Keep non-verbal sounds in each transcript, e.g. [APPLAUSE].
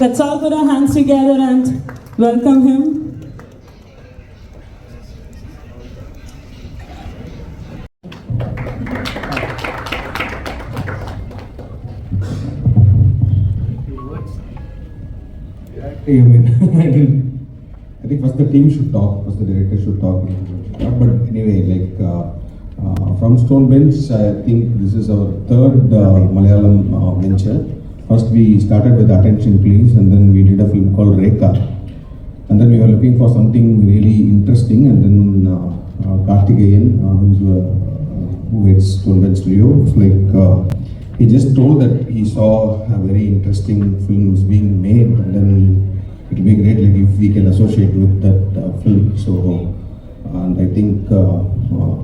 Let's all put our hands together and welcome him. I mean, [LAUGHS] I think first the team should talk, first the director should talk. But anyway, like uh, uh, from Stone Bench, I think this is our third uh, Malayalam uh, venture. First we started with Attention Please, and then we did a film called Rekha. And then we were looking for something really interesting, and then uh, uh, Karthikeyan, uh, who's, uh, who heads Stone Bench Studio, like uh, he just told that he saw a very interesting films being made, and then it will be great like if we can associate with that uh, film. So, and I think uh, uh,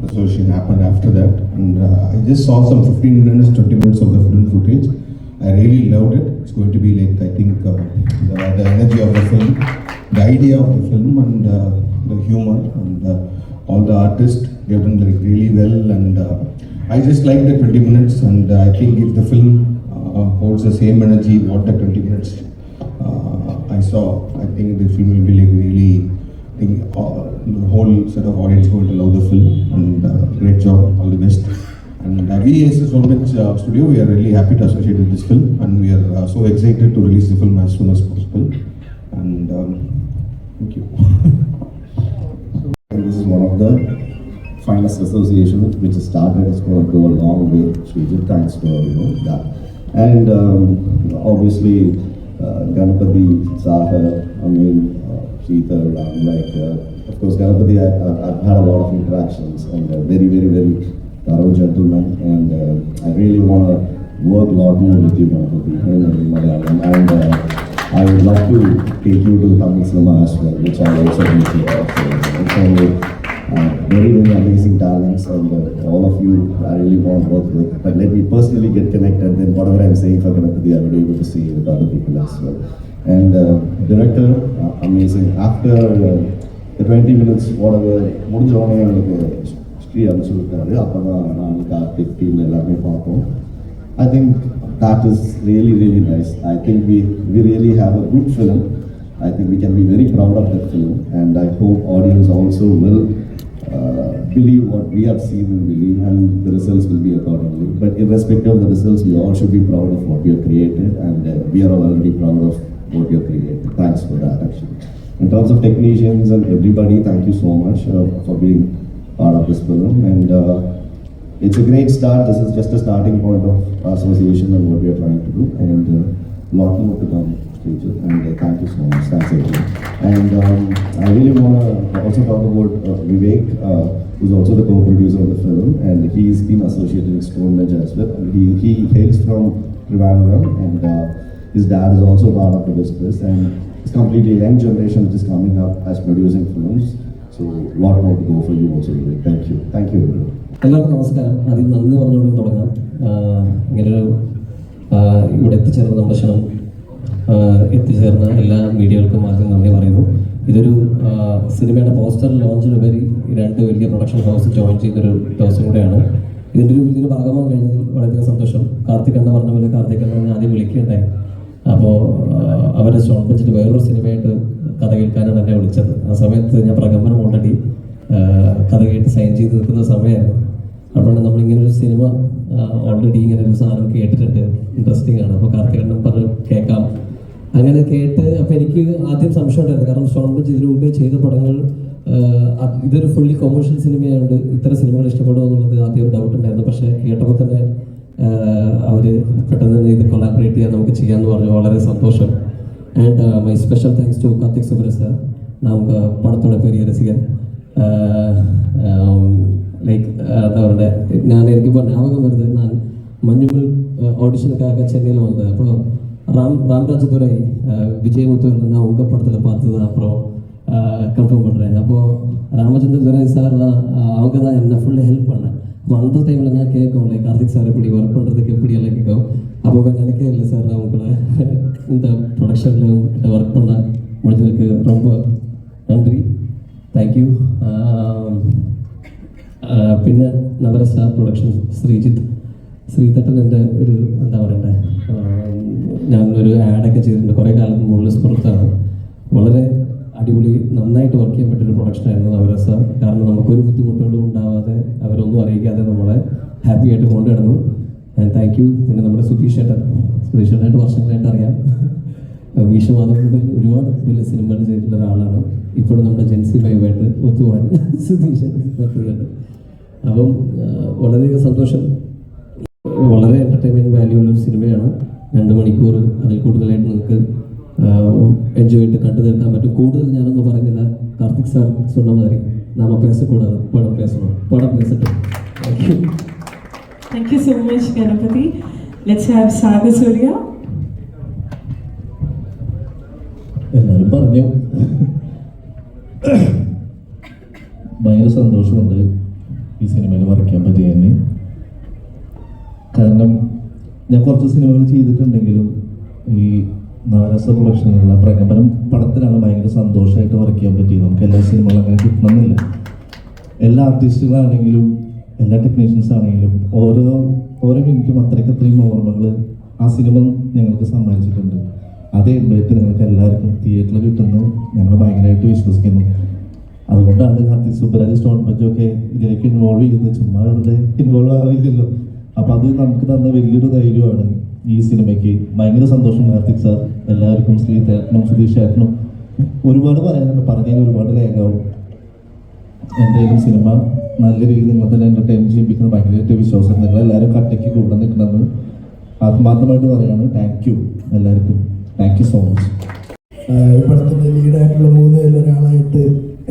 the association happened after that, and uh, I just saw some 15 minutes, 20 minutes of the film footage. I really loved it. It's going to be like I think uh, the, the energy of the film, the idea of the film, and uh, the humor, and uh, all the artists they have done like really well. And uh, I just like the 20 minutes, and I think if the film uh, holds the same energy what the 20 minutes uh, I saw, I think the film will be like really. I think uh, the whole set of audience going to love the film, and uh, great job, all the best. And uh, we as a Soulbench uh, Studio, we are really happy to associate with this film, and we are uh, so excited to release the film as soon as possible. And um, thank you. And this is one of the finest associations which started. It's going to go a long way. Srijit, thanks for you know that. And um, obviously, uh, Ganapati, Sahar, I mean, uh, um, like, uh, of course, Ganapati, I, I've, I've had a lot of interactions and uh, very, very, very thorough gentleman. And uh, I really want to work a lot more with you, Ganapati, in, in Malayalam. And uh, I would love to take you to Tamil cinema as well, which I also appreciate. So, it's only uh, very, very amazing talents, and uh, all of you I really want to work with. But let me personally get connected, then whatever I'm saying for Ganapati, I will be able to see with other people as well. And uh, director, uh, amazing. After uh, the 20 minutes, whatever, முடிஞ்ச உடனே எனக்கு ஸ்ரீ அனுப்பிச்சு விட்டாரு அப்போ தான் நான் Karthik team எல்லாருமே பார்த்தோம் I think that is really, really nice. I think we, we really have a good film. I think we can be very proud of that film, and I hope audience also will uh, believe what we have seen and believe, and the results will be accordingly. But irrespective of the results, we all should be proud of what we have created, and uh, we are all already proud of what we have created. Thanks for that, actually. In terms of technicians and everybody, thank you so much uh, for being part of this film, and. Uh, it's a great start. This is just a starting point of association and what we are trying to do, and a uh, lot more to come. And uh, thank you so much. Thanks everyone. And um, I really want to also talk about uh, Vivek, uh, who's also the co-producer of the film, and he's been associated with Stonebridge as well. He he hails from Trivandrum, and uh, his dad is also part of the business, and it's completely young generation which is coming up as producing films. More to go for you also, Vivek. Thank you. Thank you everyone. എല്ലാവർക്കും നമസ്കാരം ആദ്യം നന്ദി പറഞ്ഞുകൊണ്ട് തുടങ്ങാം ഇങ്ങനൊരു ഇവിടെ എത്തിച്ചേർന്ന നമ്മുടെ ക്ഷണം എത്തിച്ചേർന്ന എല്ലാ മീഡിയകൾക്കും ആദ്യം നന്ദി പറയുന്നു ഇതൊരു സിനിമയുടെ പോസ്റ്റർ ലോഞ്ചിനുപരി രണ്ട് വലിയ പ്രൊഡക്ഷൻ ഹൗസ് ജോയിൻ ചെയ്തൊരു ദിവസം കൂടെയാണ് ഇതിന്റെ ഒരു വലിയൊരു ഭാഗമാകാൻ കഴിഞ്ഞതിൽ വളരെയധികം സന്തോഷം കാർത്തിക് എന്ന പറഞ്ഞ പോലെ കാർത്തിക് എന്ന ആദ്യം വിളിക്കുകയുണ്ടായി അപ്പോൾ അവരെ സ്റ്റോൺ വെച്ചിട്ട് വേറൊരു സിനിമയായിട്ട് കഥ കേൾക്കാനാണ് എന്നെ വിളിച്ചത്. ആ സമയത്ത് ഞാൻ പ്രകമ്പനം ഓൾറെഡി കഥ കേട്ട് സൈൻ ചെയ്ത് നിൽക്കുന്ന സമയമായിരുന്നു. അതുകൊണ്ട് നമ്മളിങ്ങനെ ഒരു സിനിമ ഓൾറെഡി ഇങ്ങനെ ഒരു സാധനം കേട്ടിട്ടുണ്ട്. ഇൻട്രസ്റ്റിംഗ് ആണ്. അപ്പോൾ കാർത്തികണ്ണൻ പറഞ്ഞ് കേൾക്കാം. അങ്ങനെ കേട്ട് അപ്പോൾ എനിക്ക് ആദ്യം സംശയം ഉണ്ടായിരുന്നു. കാരണം സ്റ്റോൺ ബെഞ്ച് ഇതിനു മുമ്പേ ചെയ്ത പടങ്ങൾ ഇതൊരു ഫുള്ളി കൊമേഴ്ഷ്യൽ സിനിമയായതുകൊണ്ട് ഇത്തരം സിനിമകൾ ഇഷ്ടപ്പെടുമോ എന്നുള്ളത് ആദ്യം ഒരു ഡൗട്ട് ഉണ്ടായിരുന്നു. പക്ഷേ കേട്ടപ്പോൾ തന്നെ അവർ പെട്ടെന്ന് ഇത് കൊളാബറേറ്റ് ചെയ്യാൻ നമുക്ക് ചെയ്യാമെന്ന് പറഞ്ഞു. വളരെ സന്തോഷം. And my special thanks to Karthik Subra sir நான் உங்கள் படத்தோட பெரிய ரசிகர் லைக் அதோட நான் எனக்கு இப்போ ஞாபகம் வருது. நான் மஞ்சுமல் uh, ஆடிஷனுக்காக சென்னையில் வந்தேன். அப்புறம் ராம் ராம்ராஜதுரை uh, விஜயமுத்து நான் உங்கள் படத்தில் பார்த்தது. Uh, தான் அப்புறம் கன்ஃபார்ம் பண்ணுறேன் அப்போது ராமச்சந்திர துரை சார் தான் அவங்க தான் என்ன ஃபுல்லாக ஹெல்ப் பண்ணேன். அந்த டைமில் நான் கேட்கும் லைக் கார்த்திக் சார் இப்படி ஒர்க் பண்ணுறதுக்கு எப்படி எல்லாம் கேட்கும். அப்போ நினைக்கவே இல்லை சார் நான் உங்களை இந்த ப்ரொடக்ஷனில் உங்ககிட்ட ஒர்க் பண்ண முடிஞ்சதுக்கு ரொம்ப நன்றி தேங்க்யூ പിന്നെ നവരസ പ്രൊഡക്ഷൻ ശ്രീജിത്ത് ശ്രീതട്ടൻ എൻ്റെ ഒരു എന്താ പറയണ്ടേ ആം, ഞാൻ ഒരു ആഡൊക്കെ ചെയ്തിട്ടുണ്ട് കുറേ കാലത്ത് മുകളിൽ പുറത്താണ് വളരെ അടിപൊളി നന്നായിട്ട് വർക്ക് ചെയ്യാൻ പറ്റിയൊരു പ്രൊഡക്ഷനായിരുന്നു നവരസ കാരണം നമുക്കൊരു ബുദ്ധിമുട്ടുകളും ഉണ്ടാവാതെ അവരൊന്നും അറിയിക്കാതെ നമ്മളെ ഹാപ്പി ആയിട്ട് കൊണ്ടുവരുന്നു താങ്ക് യു പിന്നെ നമ്മുടെ സുധീഷ് ചേട്ടൻ സുധീഷ് ചേട്ടനായിട്ട് വർഷങ്ങളായിട്ട് അറിയാം [LAUGHS] മീശ മാധവനോട് ഒരുപാട് വലിയ സിനിമകൾ ചെയ്തിട്ടുള്ള ഒരാളാണ് ഇപ്പോഴും നമ്മുടെ ജെൻസി ഫൈവായിട്ട് ഒത്തുപോകാൻ [LAUGHS] സുധീഷ് പറ്റുന്നുണ്ട് അപ്പം ആ, വളരെയധികം സന്തോഷം വളരെ എൻ്റർടൈൻമെൻറ്റ് വാല്യൂ ഉള്ള ഒരു സിനിമയാണ് രണ്ട് മണിക്കൂർ അതിൽ കൂടുതലായിട്ട് നിങ്ങൾക്ക് എൻജോയ് ചെയ്തിട്ട് കണ്ടു തീർക്കാൻ പറ്റും കൂടുതൽ ഞാനൊന്നും പറയുന്നില്ല കാർത്തിക് സാർ சொன்ன மாதிரி നാമ പേസക്കൂടാതെ പടം പേസണം പടം പേസട്ടെ thank you Thank you so much, Ganapati. Let's have Saga Surya. എല്ലാവരും പറഞ്ഞു ഭയങ്കര സന്തോഷമുണ്ട് ഈ സിനിമയിൽ വർക്ക് ചെയ്യാൻ പറ്റിയതിന് കാരണം ഞാൻ കുറച്ച് സിനിമകൾ ചെയ്തിട്ടുണ്ടെങ്കിലും ഈ നാരസ പ്രൊഡക്ഷനിലുള്ള പ്രകമ്പനം പടത്തിലാണ് ഭയങ്കര സന്തോഷമായിട്ട് വർക്ക് ചെയ്യാൻ പറ്റിയത് നമുക്ക് എല്ലാ സിനിമകളും അങ്ങനെ കിട്ടണമെന്നില്ല എല്ലാ ആർട്ടിസ്റ്റുകളാണെങ്കിലും എല്ലാ ടെക്നീഷ്യൻസ് ആണെങ്കിലും ഓരോ ഓരോ മിനിറ്റും അത്രയ്ക്ക് അത്രയും ഓർമ്മകൾ ആ സിനിമ ഞങ്ങൾക്ക് സമ്മാനിച്ചിട്ടുണ്ട്. അത് എൺപേറ്റ് നിങ്ങൾക്ക് എല്ലാവർക്കും തിയേറ്ററിൽ കിട്ടുന്നു ഞങ്ങൾ ഭയങ്കരമായിട്ട് വിശ്വസിക്കുന്നു. അതുകൊണ്ടാണ് ഹർത്തി സുബ്രാജ് സ്റ്റോൺ പഞ്ചൊക്കെ ഇതിലേക്ക് ഇൻവോൾവ് ചെയ്യുന്നത് ചുമ്മാ വെറുതെ ഇൻവോൾവ് ആവില്ലല്ലോ അപ്പൊ അത് നമുക്ക് തന്ന വലിയൊരു ധൈര്യമാണ് ഈ സിനിമയ്ക്ക് ഭയങ്കര സന്തോഷം കാർത്തിക് സാർ എല്ലാവർക്കും ശ്രീ തേട്ടനും സുധീഷ് ചേട്ടനും ഒരുപാട് പറയാനുണ്ട്. പറഞ്ഞതിന് ഒരുപാട് ലേഖാവും എന്തായാലും സിനിമ നല്ല രീതിയിൽ നിങ്ങൾ തന്നെ എന്റർടൈൻ ചെയ്യിപ്പിക്കുന്ന ഭയങ്കരമായിട്ട് വിശ്വാസം നിങ്ങൾ എല്ലാവരും കട്ടയ്ക്ക് കൂടെ നിൽക്കണമെന്ന് ആത്മാർത്ഥമായിട്ട് പറയാണ് താങ്ക് യു എല്ലാവർക്കും. താങ്ക് യു സോ മച്ച് ഇപ്പോഴത്തെ ലീഡായിട്ടുള്ള മൂന്ന് പേരിൽ ഒരാളായിട്ട്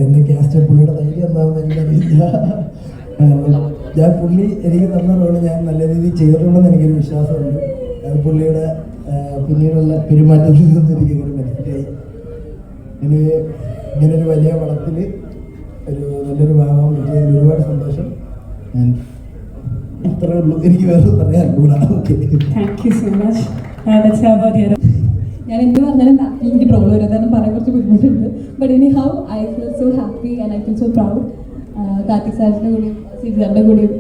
എന്നെ ക്യാസ്റ്റ് പുള്ളിയുടെ ധൈര്യം എന്താണെന്ന് എനിക്കറിയില്ല. ഞാൻ പുള്ളി എനിക്ക് തന്ന റോൾ ഞാൻ നല്ല രീതിയിൽ ചെയ്തിട്ടുണ്ടെന്ന് എനിക്കൊരു വിശ്വാസമുണ്ട്. പുള്ളിയുടെ പിന്നീടുള്ള പെരുമാറ്റത്തിൽ നിന്ന് എനിക്കങ്ങനെ മനസ്സിലായി ഇനി ഇങ്ങനൊരു വലിയ പടത്തിൽ ഒരു നല്ലൊരു ഭാഗം കിട്ടിയതിൽ ഒരുപാട് സന്തോഷം. ഞാൻ ഇത്രേ ഉള്ളൂ. എനിക്ക് വേറെ പറയാൻ കൂടാ okay Thank you so much. Uh, let's have Adira. ഞാൻ എന്ത് പറഞ്ഞാലും എനിക്ക് പ്രോബ്ലം വരും കാരണം പറയാൻ കുറച്ച് ബുദ്ധിമുട്ടുണ്ട്. ബട്ട് ഇനി how I feel so happy and I feel so proud Karthik സാറിന്റെ കൂടെയും സിദ്ധാറിന്റെ കൂടെയും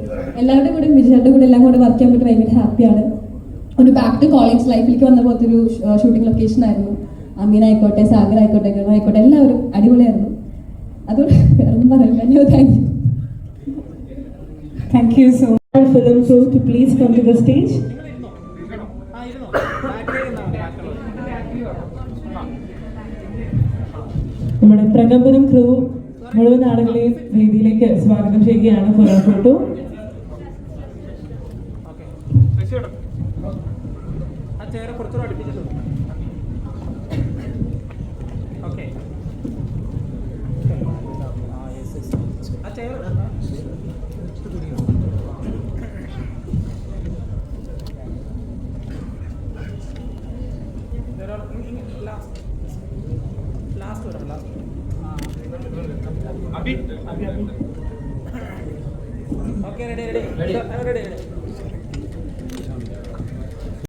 എല്ലാവരുടെ കൂടെയും വിജയന്റെ കൂടെ എല്ലാം കൂടെ വർക്ക് ചെയ്യാൻ പറ്റി ഭയങ്കര ഹാപ്പിയാണ് ഒരു ബാക്ക് ടു കോളേജ് ലൈഫിലേക്ക് വന്ന പോലത്തെ ഒരു ഷൂട്ടിംഗ് ലൊക്കേഷൻ ആയിരുന്നു. അമീൻ ആയിക്കോട്ടെ സാഗർ ആയിക്കോട്ടെ ഗണ ആയിക്കോട്ടെ എല്ലാവരും അടിപൊളിയായിരുന്നു. അതുകൊണ്ട് വേറെ ഒന്നും പറയില്ല thank you Thank you so much. Our film crew to please come to the stage. നമ്മുടെ പ്രകമ്പനം ക്രൂ മുഴുവൻ ആളുകളെയും വേദിയിലേക്ക് സ്വാഗതം ചെയ്യുകയാണ് ഫോർ ആ ഫോട്ടോ ആ ചെയർ കുറച്ചുകൂടെ അടുപ്പിച്ചിട്ടുണ്ട് okay okay ready ready ready ready